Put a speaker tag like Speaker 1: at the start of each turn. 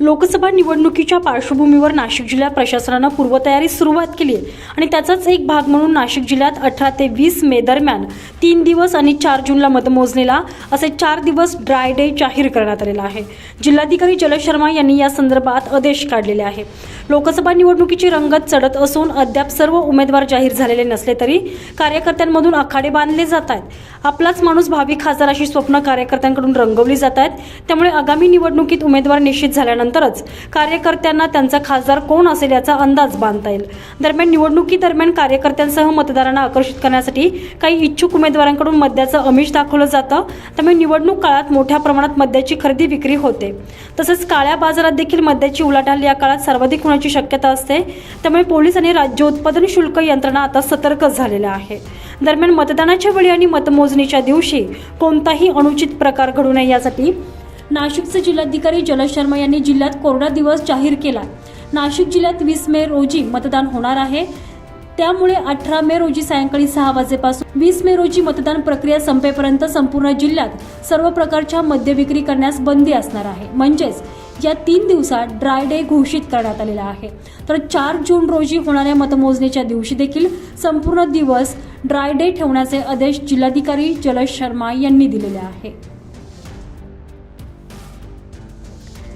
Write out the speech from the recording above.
Speaker 1: लोकसभा निवडणुकीच्या पार्श्वभूमीवर नाशिक जिल्ह्यात प्रशासनानं पूर्वतयारी सुरुवात केली आहे. आणि त्याचाच एक भाग म्हणून नाशिक जिल्ह्यात अठरा ते वीस मे दरम्यान तीन दिवस आणि चार जूनला मतमोजणीला असे चार दिवस ड्राय डे जाहीर करण्यात आलेला आहे. जिल्हाधिकारी जल शर्मा यांनी या संदर्भात आदेश काढलेले आहे. लोकसभा निवडणुकीची रंगत चढत असून अद्याप सर्व उमेदवार जाहीर झालेले नसले तरी कार्यकर्त्यांमधून आखाडे बांधले जात आहेत. आपलाच माणूस भावी खासदार अशी स्वप्न कार्यकर्त्यांकडून रंगवली जात आहेत. त्यामुळे आगामी निवडणुकीत उमेदवार निश्चित झाल्यानंतर झाल्यानंतरच कार्यकर्त्यांना त्यांचा खासदार कोण असेल याचा अंदाज बांधता येईल. दरम्यान निवडणुकीदरम्यान कार्यकर्त्यांसह मतदारांना आकर्षित करण्यासाठी काही इच्छुक उमेदवारांकडून मद्याचं अमिष दाखवलं जातं. त्यामुळे निवडणूक काळात मोठ्या प्रमाणात मद्याची खरेदी विक्री होते. तसंच काळ्या बाजारात देखील मद्याची उलाढाल या काळात सर्वाधिक होण्याची शक्यता असते. त्यामुळे पोलीस आणि राज्य उत्पादन शुल्क यंत्रणा आता सतर्क झालेल्या आहे दरम्यान मतदानाच्या वेळी आणि मतमोजणीच्या दिवशी कोणताही अनुचित प्रकार घडू नये यासाठी नाशिकचे जिल्हाधिकारी जलद शर्मा यांनी जिल्ह्यात कोरडा दिवस जाहीर केला. नाशिक जिल्ह्यात वीस मे रोजी मतदान होणार आहे. त्यामुळे अठरा मे रोजी सायंकाळी सहा वाजेपासून वीस मे रोजी मतदान प्रक्रिया संपेपर्यंत संपूर्ण जिल्ह्यात सर्व प्रकारच्या मद्य विक्री करण्यास बंदी असणार आहे. म्हणजेच या तीन दिवसात ड्राय डे घोषित करण्यात आलेला आहे. तर चार जून रोजी होणाऱ्या मतमोजणीच्या दिवशी देखील संपूर्ण दिवस ड्राय डे ठेवण्याचे आदेश जिल्हाधिकारी जलज शर्मा यांनी दिलेले आहे.